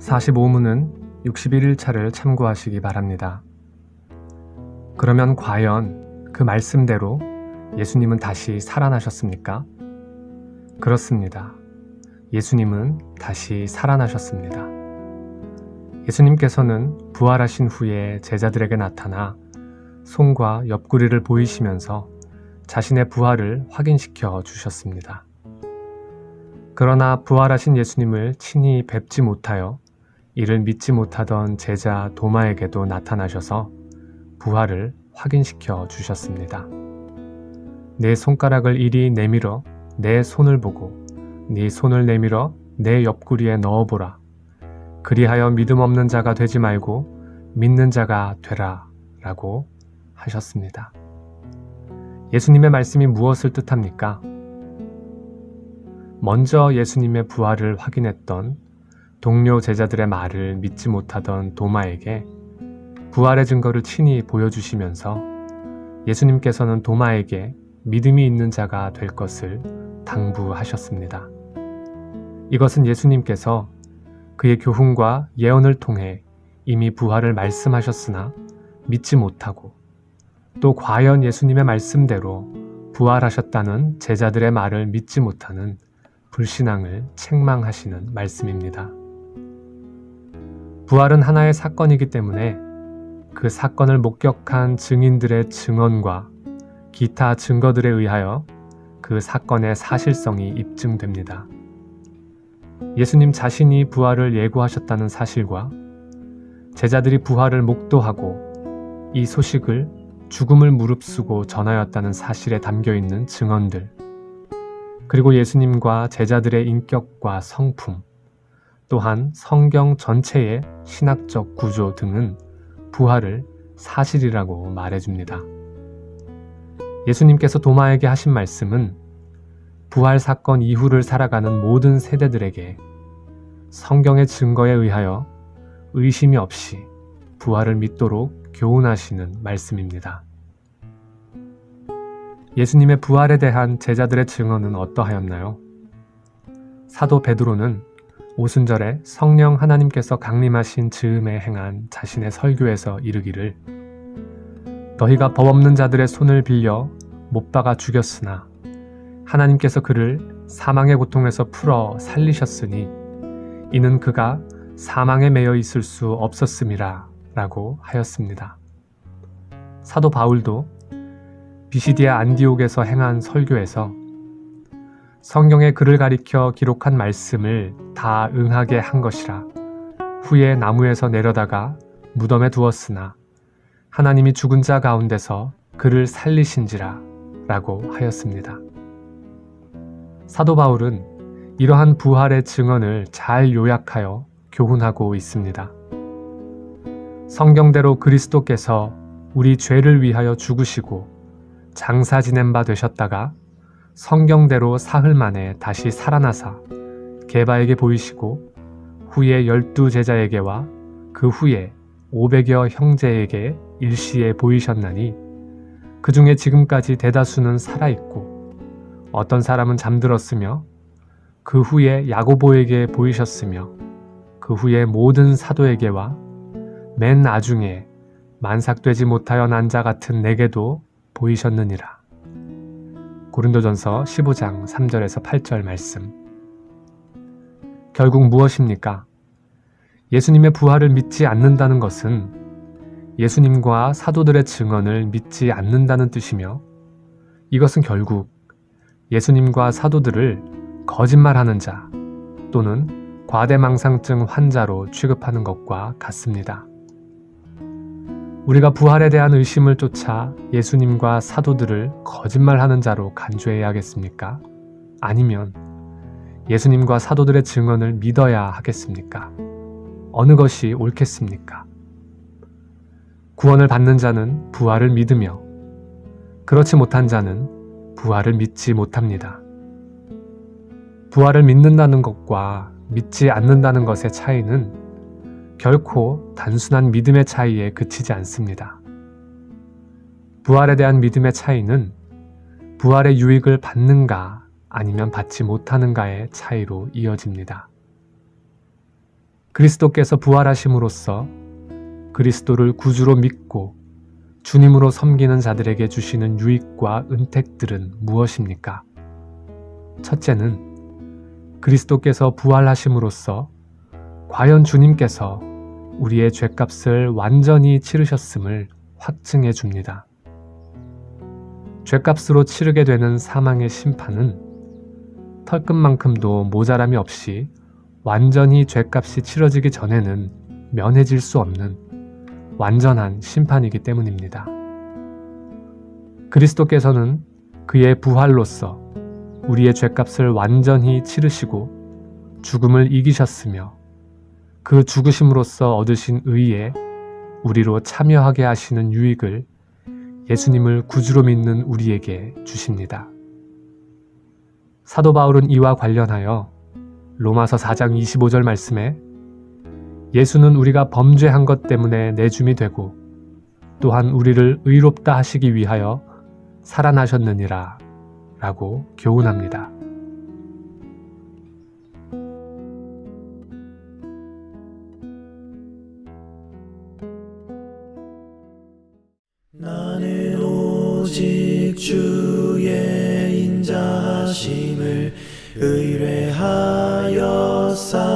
45문은 61일차를 참고하시기 바랍니다. 그러면 과연 그 말씀대로 예수님은 다시 살아나셨습니까? 그렇습니다. 예수님은 다시 살아나셨습니다. 예수님께서는 부활하신 후에 제자들에게 나타나 손과 옆구리를 보이시면서 자신의 부활을 확인시켜 주셨습니다. 그러나 부활하신 예수님을 친히 뵙지 못하여 이를 믿지 못하던 제자 도마에게도 나타나셔서 부활을 확인시켜 주셨습니다. 내 손가락을 이리 내밀어 내 손을 보고 네 손을 내밀어 내 옆구리에 넣어보라. 그리하여 믿음 없는 자가 되지 말고 믿는 자가 되라. 라고 하셨습니다. 예수님의 말씀이 무엇을 뜻합니까? 먼저 예수님의 부활을 확인했던 동료 제자들의 말을 믿지 못하던 도마에게 부활의 증거를 친히 보여주시면서 예수님께서는 도마에게 믿음이 있는 자가 될 것을 당부하셨습니다. 이것은 예수님께서 그의 교훈과 예언을 통해 이미 부활을 말씀하셨으나 믿지 못하고 또 과연 예수님의 말씀대로 부활하셨다는 제자들의 말을 믿지 못하는 불신앙을 책망하시는 말씀입니다. 부활은 하나의 사건이기 때문에 그 사건을 목격한 증인들의 증언과 기타 증거들에 의하여 그 사건의 사실성이 입증됩니다. 예수님 자신이 부활을 예고하셨다는 사실과 제자들이 부활을 목도하고 이 소식을 죽음을 무릅쓰고 전하였다는 사실에 담겨 있는 증언들, 그리고 예수님과 제자들의 인격과 성품, 또한 성경 전체의 신학적 구조 등은 부활을 사실이라고 말해줍니다. 예수님께서 도마에게 하신 말씀은 부활 사건 이후를 살아가는 모든 세대들에게 성경의 증거에 의하여 의심이 없이 부활을 믿도록 교훈하시는 말씀입니다. 예수님의 부활에 대한 제자들의 증언은 어떠하였나요? 사도 베드로는 오순절에 성령 하나님께서 강림하신 즈음에 행한 자신의 설교에서 이르기를 너희가 법 없는 자들의 손을 빌려 못 박아 죽였으나 하나님께서 그를 사망의 고통에서 풀어 살리셨으니 이는 그가 사망에 매여 있을 수 없었음이라 라고 하였습니다. 사도 바울도 비시디아 안디옥에서 행한 설교에서 성경의 글을 가리켜 기록한 말씀을 다 응하게 한 것이라 후에 나무에서 내려다가 무덤에 두었으나 하나님이 죽은 자 가운데서 그를 살리신지라 라고 하였습니다. 사도 바울은 이러한 부활의 증언을 잘 요약하여 교훈하고 있습니다. 성경대로 그리스도께서 우리 죄를 위하여 죽으시고 장사 지낸 바 되셨다가 성경대로 사흘 만에 다시 살아나사 개바에게 보이시고 후에 열두 제자에게와 그 후에 오백여 형제에게 일시에 보이셨나니 그 중에 지금까지 대다수는 살아있고 어떤 사람은 잠들었으며 그 후에 야고보에게 보이셨으며 그 후에 모든 사도에게와 맨 나중에 만삭되지 못하여 난 자 같은 내게도 보이셨느니라. 고린도전서 15장 3절에서 8절 말씀. 결국 무엇입니까? 예수님의 부활을 믿지 않는다는 것은 예수님과 사도들의 증언을 믿지 않는다는 뜻이며 이것은 결국 예수님과 사도들을 거짓말하는 자 또는 과대망상증 환자로 취급하는 것과 같습니다. 우리가 부활에 대한 의심을 쫓아 예수님과 사도들을 거짓말하는 자로 간주해야겠습니까? 아니면 예수님과 사도들의 증언을 믿어야 하겠습니까? 어느 것이 옳겠습니까? 구원을 받는 자는 부활을 믿으며 그렇지 못한 자는 부활을 믿지 못합니다. 부활을 믿는다는 것과 믿지 않는다는 것의 차이는 결코 단순한 믿음의 차이에 그치지 않습니다. 부활에 대한 믿음의 차이는 부활의 유익을 받는가 아니면 받지 못하는가의 차이로 이어집니다. 그리스도께서 부활하심으로써 그리스도를 구주로 믿고 주님으로 섬기는 자들에게 주시는 유익과 은택들은 무엇입니까? 첫째는 그리스도께서 부활하심으로써 과연 주님께서 우리의 죄값을 완전히 치르셨음을 확증해 줍니다. 죄값으로 치르게 되는 사망의 심판은 털끝만큼도 모자람이 없이 완전히 죄값이 치러지기 전에는 면해질 수 없는 완전한 심판이기 때문입니다. 그리스도께서는 그의 부활로서 우리의 죄값을 완전히 치르시고 죽음을 이기셨으며 그 죽으심으로써 얻으신 의에 우리로 참여하게 하시는 유익을 예수님을 구주로 믿는 우리에게 주십니다. 사도 바울은 이와 관련하여 로마서 4장 25절 말씀에 예수는 우리가 범죄한 것 때문에 내줌이 되고 또한 우리를 의롭다 하시기 위하여 살아나셨느니라 라고 교훈합니다. 나는 오직 주의 인자하심을 의뢰하여 싸우